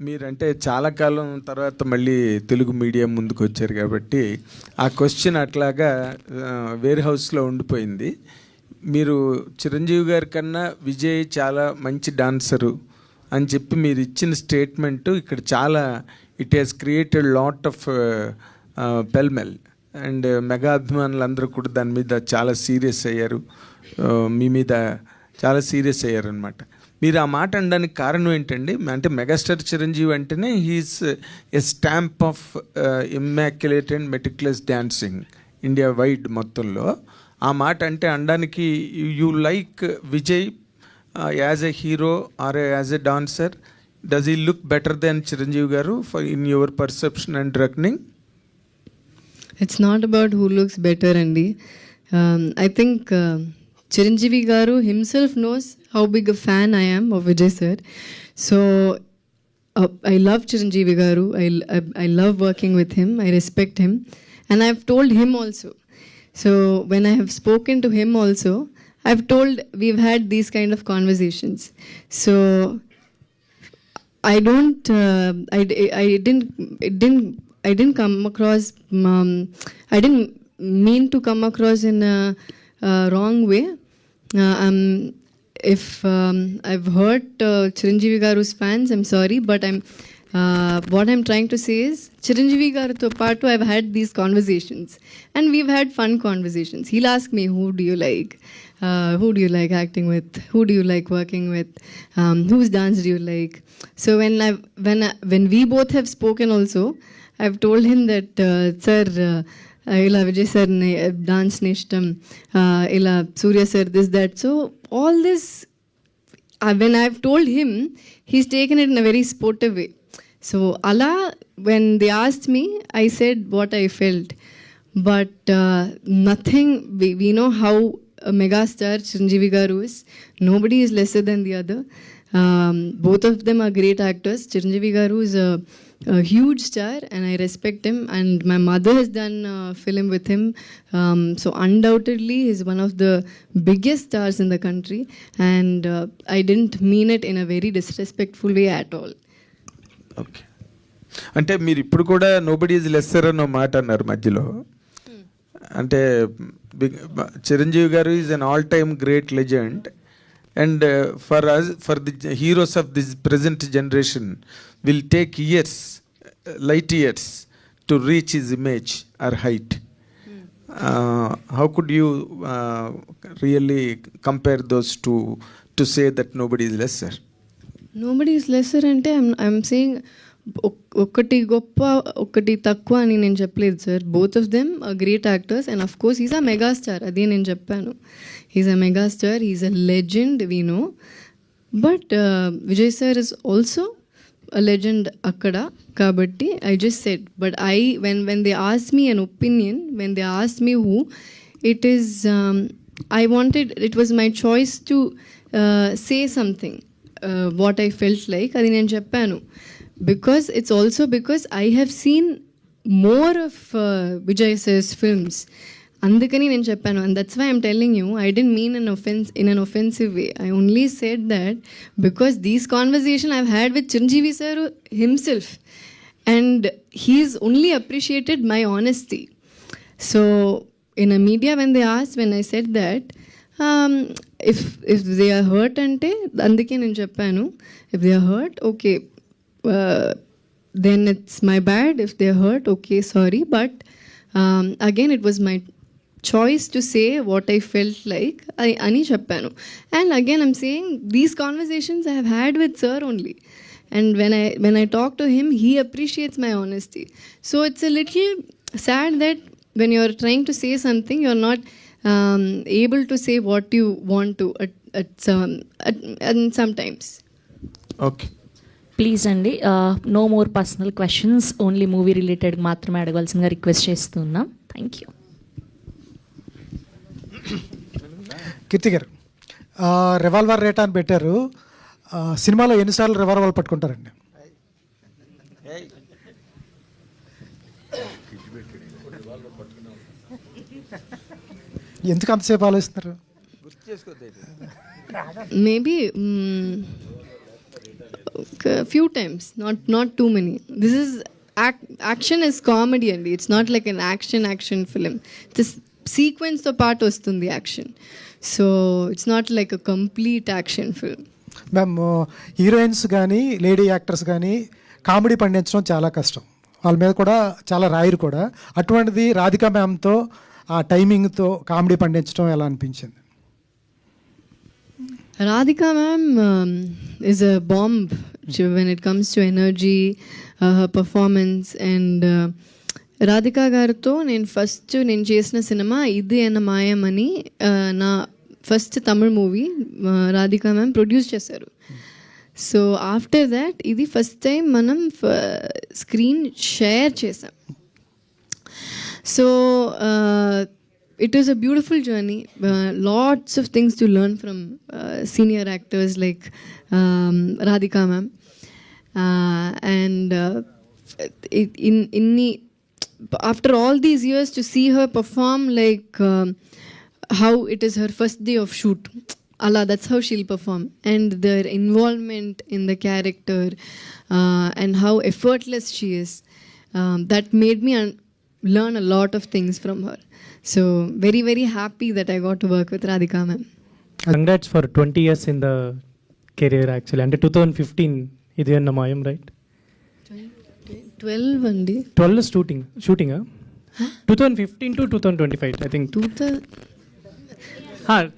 మీరంటే చాలా కాలం తర్వాత మళ్ళీ తెలుగు మీడియం ముందుకు వచ్చారు కాబట్టి ఆ క్వశ్చన్ అట్లాగా వేర్ హౌస్లో ఉండిపోయింది. మీరు చిరంజీవి గారి కన్నా విజయ్ చాలా మంచి డాన్సరు అని చెప్పి మీరు ఇచ్చిన స్టేట్మెంట్ ఇక్కడ చాలా it has created lot of pell-mell and mega అభిమానులందరూ కూడా దాని మీద చాలా సీరియస్ అయ్యారు. మీ మీద చాలా సీరియస్ అయ్యారు అనమాట మీరు ఆ మాట అనడానికి కారణం ఏంటండి? అంటే మెగాస్టార్ చిరంజీవి అంటేనే he's a stamp of immaculate and meticulous dancing India wide మొత్తంలో. ఆ మాట అంటే అనడానికి you like Vijay as a hero or as a dancer does he look better than Chiranjeevi garu for in your perception and reckoning it's not about who looks better అండి I think Chiranjeevi Garu himself knows how big a fan I am of Vijay sir. So uh, I love Chiranjeevi Garu. I, I, I love working with him. I respect him. And I've told him also. So when I have spoken to him also, I've told we've had these kind of conversations. So I don't, uh, I, I didn't, it didn't, I didn't come across, um, I didn't mean to come across in a wrong way. Uh, um, if um, I've hurt uh, Chiranjeevi Garu's fans, I'm sorry, but I'm. Uh, what I'm trying to say is, Chiranjeevi Garuto Patu, I've had these conversations, and we've had fun conversations. He'll ask me, "Who do you like? Uh, who do you like acting with? Who do you like working with? Um, whose dance do you like?" So when I when I, when we both have spoken, also, I've told him that, uh, sir. Uh, ఇలా Vijay sir dance ఇష్టం ఇలా Surya sir this that so all this uh, when I've told him, he's taken it in a very sportive way. So, Allah, when they asked me, I said what I felt. But uh, nothing, we, we know how a megastar Chiranjeevi Garu is. Nobody is Um, both of them are great actors. Chiranjeevi Garu is a, huge star and I respect him. And my mother has done a film with him. Um, so undoubtedly, he's one of the biggest stars in the country. And uh, I didn't mean it in a very disrespectful way at all. Okay అంటే మీరు ఇప్పుడు కూడా nobody is lesser అన్న మాట అన్నారు మధ్యలో అంటే Chiranjeevi garu is an all time great legend and uh, for us for the heroes of this present generation will take years uh, light years to reach his image or height. Hmm. Uh, how could you uh, really compare those two to say that nobody is lesser? Nobody is lesser and i'm i'm saying ఒకటి గొప్ప ఒకటి తక్కువ అని నేను చెప్పలేదు sir both of them great actors and of course is a megastar అదే నేను చెప్పాను. Is a megastar is a legend we know but Vijay sir is also a అక్కడ కాబట్టి I just said but I when when they ask me an opinion when they ask me who it is I wanted it was my choice to say something what I felt like అది నేను చెప్పాను. Because it's also because I have seen more of Vijay sir's films అందుకని నేను చెప్పాను and that's why I'm telling you I didn't mean an offence in an offensive way I only said that because these conversation I had with Chiranjeevi sir himself and he's only appreciated my honesty so in a media when they as when I said that if if they are hurt అంటే అందుకే నేను చెప్పాను if they are hurt okay uh, then it's my bad. If they're hurt, okay, sorry. But um, again, it was my choice to say what I felt like. I ani chappanu. And again, I'm saying these conversations I have had with sir only. And when I when I talk to him, he appreciates my honesty. So it's a little sad that when you're trying to say something, you're not um, able to say what you want to at, at some at, and sometimes. Okay. Please అండి no more personal questions only movie related మాత్రమే అడగవలసిందిగా request చేస్తున్నాం. Thank you Keerthi garu revolver Rita అని పెట్టారు. సినిమాలో ఎన్నిసార్లు revolver పట్టుకుంటారండి? ఎందుకు అంతసేపు ఆలోచిస్తున్నారు? Mm, few times not not too many this is action is comedy అండి it's not like an action action film this సీక్వెన్స్తో పాటు వస్తుంది action so it's not like a complete action film ma'am heroines కానీ lady actors కానీ comedy పండించడం చాలా కష్టం. వాళ్ళ మీద కూడా చాలా రాయరు కూడా. అటువంటిది రాధిక మ్యామ్తో ఆ టైమింగ్తో కామెడీ పండించడం ఎలా అనిపించింది? Radhika ma'am um, is a bomb she- when it comes to energy, uh, her performance. And uh, Radhika గారితో నేను ఫస్ట్ నేను చేసిన సినిమా ఇది అన్న మాయం అని uh, నా first Tamil movie Radhika ma'am produce చేశారు. సో ఆఫ్టర్ దాట్ ఇది ఫస్ట్ టైం మనం స్క్రీన్ షేర్ చేసాం so it was a beautiful journey. Uh, lots of things to learn from uh, senior actors like um, Radhika ma'am. Uh, and uh, in after all these years to see her perform like um, how it is her first day of shoot. Allah, that's how she'll perform. And their involvement in the character uh, and how effortless she is. Um, that made me learn a lot of things from her. So, very, very happy that I got to work with Radhika ma'am. Congrats for twenty years in the career actually అంటే two thousand fifteen ఇది అన్న మాయం right 12 అండి. Twelve shooting shooting two thousand fifteen to two thousand twenty five I think two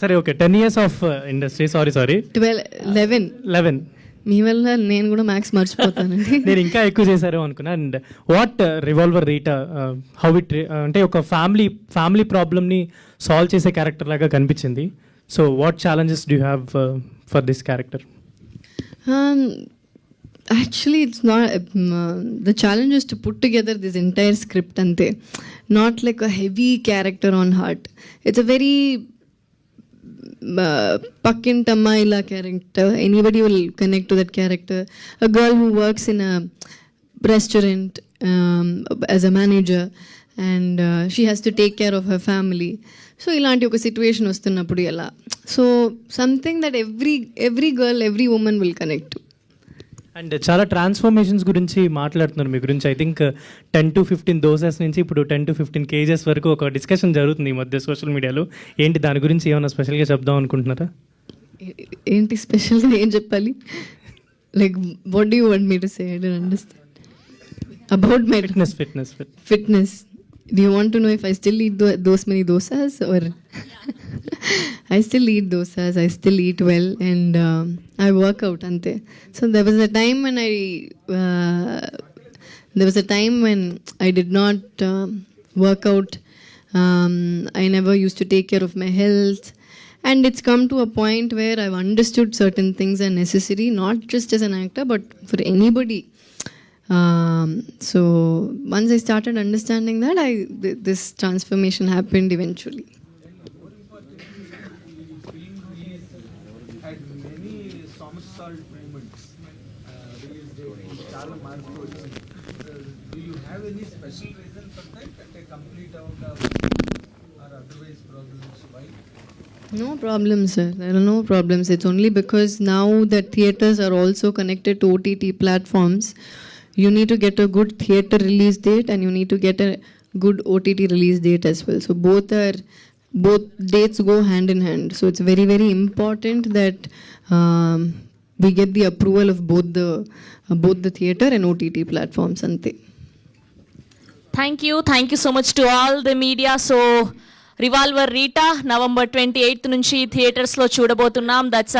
సరే okay ten years of industry sorry sorry twelve eleven eleven మీ వల్ల నేను కూడా maths మర్చిపోతానండి నేను ఇంకా ఎక్కువ చేశారు అనుకున్నా and what revolver Rita how it అంటే ఒక ఫ్యామిలీ ఫ్యామిలీ ప్రాబ్లమ్ని సాల్వ్ చేసే క్యారెక్టర్ లాగా కనిపించింది so what challenges do have for this character Um, actually, it's not. Um, uh, the challenge is to put together this entire script, ante. Not like a heavy character on uh, Pakin Tamaila character. Anybody will connect to that character. A girl who works in a restaurant um, as a manager and uh, she has to take care of her family. So ఇలాంటి ఒక situation వస్తున్నప్పుడు ఎలా so something that every every girl every women will connect And చాలా transformations గురించి మాట్లాడుతున్నారు మీ గురించి. I think ten to fifteen doses నుంచి ఇప్పుడు టెన్ టు ఫిఫ్టీన్ కేజెస్ వరకు ఒక డిస్కషన్ జరుగుతుంది ఈ మధ్య సోషల్ మీడియాలో ఏంటి దాని గురించి ఏమైనా స్పెషల్గా చెప్దాం అనుకుంటున్నారా? ఏంటి స్పెషల్గా ఏం చెప్పాలి? Like what do want me to say I don't understand about my fitness fitness fit fitness. Do you want to know if I still eat tho- those many dosas or? I still eat dosas, I still eat well and um, I work out ante. So there was a time when I uh, there was a time when I did not um, work out. Um, I never used to take care of my health. And it's come to a point where I've understood certain things are necessary, not just as an actor, but for anybody. Um, so once I started understanding that, I th- this transformation happened eventually. had many no problems, sir. There are no problems. It's only because now that theatres are also connected to OTT platforms, you need to get a good theatre release date and you need to get a good OTT release date as well. So both are both dates go hand in hand. So it's very very important that um, we get the approval of both the uh, both the theater and OTT platforms. Ante. thank you thank you so much to all the media so revolver Rita November twenty eighth నుంచి థియేటర్స్లో చూడబోతున్నాం that's